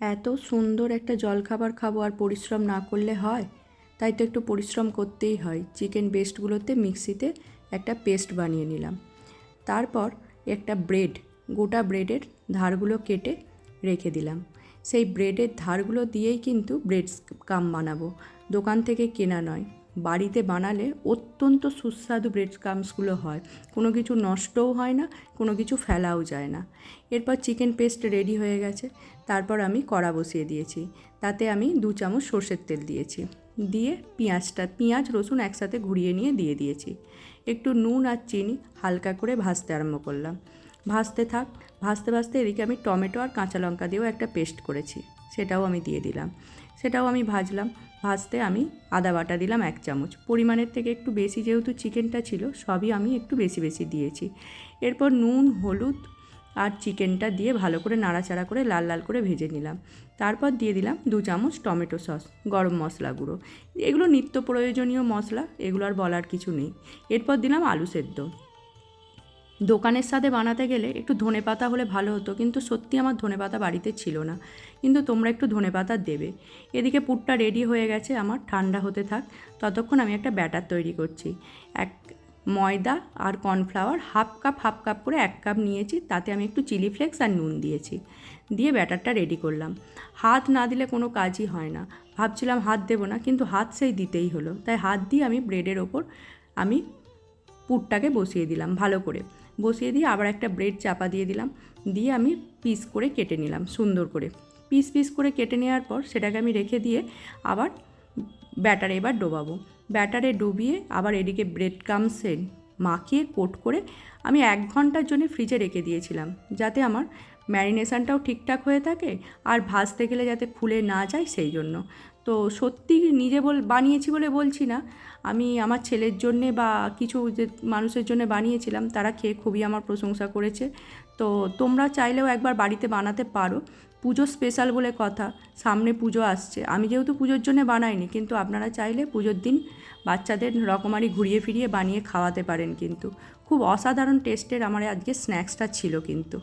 এত সুন্দর একটা জলখাবার খাব আর পরিশ্রম না করলে হয়? তাই তো একটু পরিশ্রম করতেই হয়। চিকেন বেস্টগুলোতে মিক্সিতে একটা পেস্ট বানিয়ে নিলাম। তারপর একটা ব্রেড, গোটা ব্রেডের ধারগুলো কেটে রেখে দিলাম। সেই ব্রেডের ধারগুলো দিয়েই কিন্তু ব্রেড কাম বানাবো। দোকান থেকে কেনা নয়। বাড়িতে বানালে অত্যন্ত সুস্বাদু ব্রেড কামসগুলো হয়। কোনো কিছু নষ্টও হয় না, কোনো কিছু ফেলাও যায় না। এরপর চিকেন পেস্ট রেডি হয়ে গেছে। তারপর আমি কড়া বসিয়ে দিয়েছি। তাতে আমি দু চামচ সর্ষের তেল দিয়েছি। দিয়ে পেঁয়াজটা, পেঁয়াজ, রসুন একসাথে ঘুরিয়ে নিয়ে দিয়ে দিয়েছি। একটু নুন আর চিনি হালকা করে ভাজতে আরম্ভ করলাম। ভাজতে থাক, ভাজতে ভাজতে এদিকে আমি টমেটো আর কাঁচা লঙ্কা দিয়েও একটা পেস্ট করেছি। সেটাও আমি দিয়ে দিলাম। সেটাও আমি ভাজলাম। ভাজতে আমি আদা বাটা দিলাম এক চামচ। পরিমাণের থেকে একটু বেশি যেহেতু চিকেনটা ছিল, সবই আমি একটু বেশি বেশি দিয়েছি। এরপর নুন, হলুদ আর চিকেনটা দিয়ে ভালো করে নাড়াচাড়া করে লাল লাল করে ভেজে নিলাম। তারপর দিয়ে দিলাম দু চামচ টমেটো সস, গরম মশলা গুঁড়ো। এগুলো নিত্য প্রয়োজনীয় মশলা, এগুলো আর বলার কিছু নেই। এরপর দিলাম আলু সেদ্ধ। দোকানের সাথে বানাতে গেলে একটু ধনে পাতা হলে ভালো হতো, কিন্তু সত্যি আমার ধনে পাতা বাড়িতে ছিল না। কিন্তু তোমরা একটু ধনে পাতা দেবে। এদিকে পুরটা রেডি হয়ে গেছে আমার, ঠান্ডা হতে থাক। ততক্ষণ আমি একটা ব্যাটার তৈরি করছি। এক ময়দা আর cornflour half cup half cup করে এক কাপ নিয়েছি, তাতে আমি একটু চিলি ফ্লেক্স আর নুন দিয়েছি। দিয়ে ব্যাটারটা রেডি করলাম। হাত না দিলে কোনো কাজই হয় না। ভাবছিলাম হাত দেবো না, কিন্তু হাত সেই দিতেই হলো। তাই হাত দিয়ে আমি ব্রেডের ওপর আমি পুরটাকে বসিয়ে দিলাম ভালো করে। বসিয়ে দিয়ে আবার একটা ব্রেড চাপা দিয়ে দিলাম। দিয়ে আমি পিস করে কেটে নিলাম, সুন্দর করে। পিস পিস করে কেটে নেওয়ার পর সেটাকে আমি রেখে দিয়ে আবার ব্যাটারে এবার ডোবাবো। ব্যাটারে ডুবিয়ে আবার এদিকে ব্রেড ক্রামসে মাখিয়ে কোট করে আমি এক ঘণ্টার জন্য ফ্রিজে রেখে দিয়েছিলাম, যাতে আমার ম্যারিনেশনটাও ঠিকঠাক হয়ে থাকে আর ভাজতে গেলে যাতে খুলে না যায় সেই জন্য। তো সত্যি নিজে বল, বানিয়েছি বলে বলছি না, আমি আমার ছেলের জন্যে বা কিছু যে মানুষের জন্য বানিয়েছিলাম, তারা খেয়ে খুবই আমার প্রশংসা করেছে। তো তোমরা চাইলেও একবার বাড়িতে বানাতে পারো পুজো স্পেশাল বলে কথা। সামনে পুজো আসছে। আমি যেহেতু পুজোর জন্য বানাইনি, কিন্তু আপনারা চাইলে পুজোর দিন বাচ্চাদের রকমারি ঘুরিয়ে ফিরিয়ে বানিয়ে খাওয়াতে পারেন কিন্তু। খুব অসাধারণ টেস্টের আমার আজকে স্ন্যাক্সটা ছিল কিন্তু।